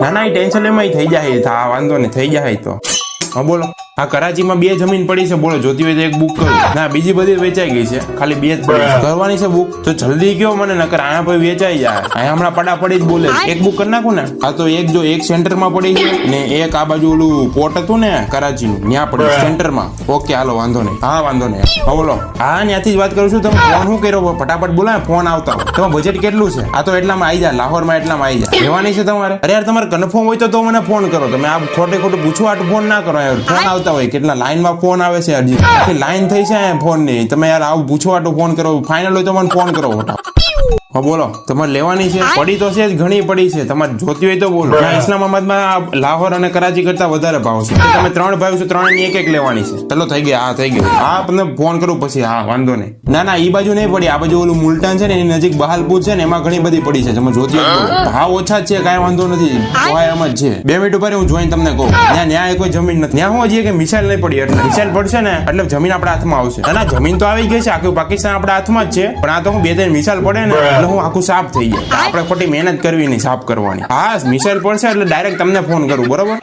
ના ના, એ ટેન્શન એમાં થઈ જાય હા વાંધો નહીં, થઈ જાય તો. હા, બોલો. હા કરાચીમાં બે જમીન પડી છે બોલો જોતી હોય તો એક બુક કરું ના બીજી બધી વેચાઈ ગઈ છે. ખાલી બે જ પડી કરવાની છે બુક તો જલ્દી કયો મને નકર આના પછી વેચાઈ જાય. અહીંયા હમણાં પડા પડી જ બોલે એક બુક કરી નાખું ને? આ તો એક જો એક સેન્ટરમાં પડી છે ને એક આ બાજુ ઓલું પોર્ટ હતું ને કરાચીનું ત્યાં પડ્યું સેન્ટરમાં. ઓકે હાલો વાંધો નહીં. હા વાંધો નહીં. હા બોલો. હા ત્યાંથી જ વાત કરું છું. તમે ફોન શું કર્યો? ફટાફટ બોલા ને ફોન આવતા હોય. તમારું બજેટ કેટલું છે? આ તો એટલામાં આવી જાય લાહોરમાં એટલામાં આવી જાય. લેવાની છે તમારે? અરે યાર તમારે કન્ફર્મ હોય તો તો મને ફોન કરો. તમે આ ખોટે ખોટું પૂછો આટલું ફોન ના કરો યાર. ફોન આવતા હોય કેટલા લાઈનમાં ફોન આવે છે અરજી લાઈન થઈ છે ફોનની તમે યાર આવું પૂછવા તો ફોન કરો ફાઇનલ હોય તો મને ફોન કરો. હા બોલો. તમારે લેવાની છે? પડી તો છે જ ઘણી પડી છે. તમારે જોતી હોય તો બોલો. ના, ઇસ્લામાબાદમાં લાહોર અને કરાચી કરતા વધારે ભાવ છે. તમે ત્રણ ભાવ છો ત્રણની એક એક લેવાની છે. ચલો થઈ ગયા. હા થઈ ગયું. હા. તમને ફોન કરું પછી. હા વાંધો નહીં. ના ના એ બાજુ નહીં પડી. આ બાજુ ઓલું મુલટાન છે ને એની નજીક બહાલપુર છે ને એમાં ઘણી બધી પડી છે. તમે જોતી હોય ભાવ ઓછા છે કાંઈ વાંધો નથી. પોહાય એમ જ છે. બે મિનિટ ઉપર હું જોઈને તમને કહું. ત્યાં ન્યાય કોઈ જમીન નથી. ત્યાં હું હજી કે મિસાઇલ નહીં પડી. એટલે મિસાઇલ પડશે ને એટલે જમીન આપણા હાથમાં આવશે. ના, જમીન તો આવી ગઈ છે. આખું પાકિસ્તાન આપણા હાથમાં જ છે. પણ આ તો હું બે ત્રણ મિસાઇલ પડે ને હું આખું સાફ થઈ જાય. આપણે ખોટી મહેનત કરવી નહીં સાફ કરવાની. હા મિસાઇલ પડશે એટલે ડાયરેક્ટ તમને ફોન કરું, બરોબર?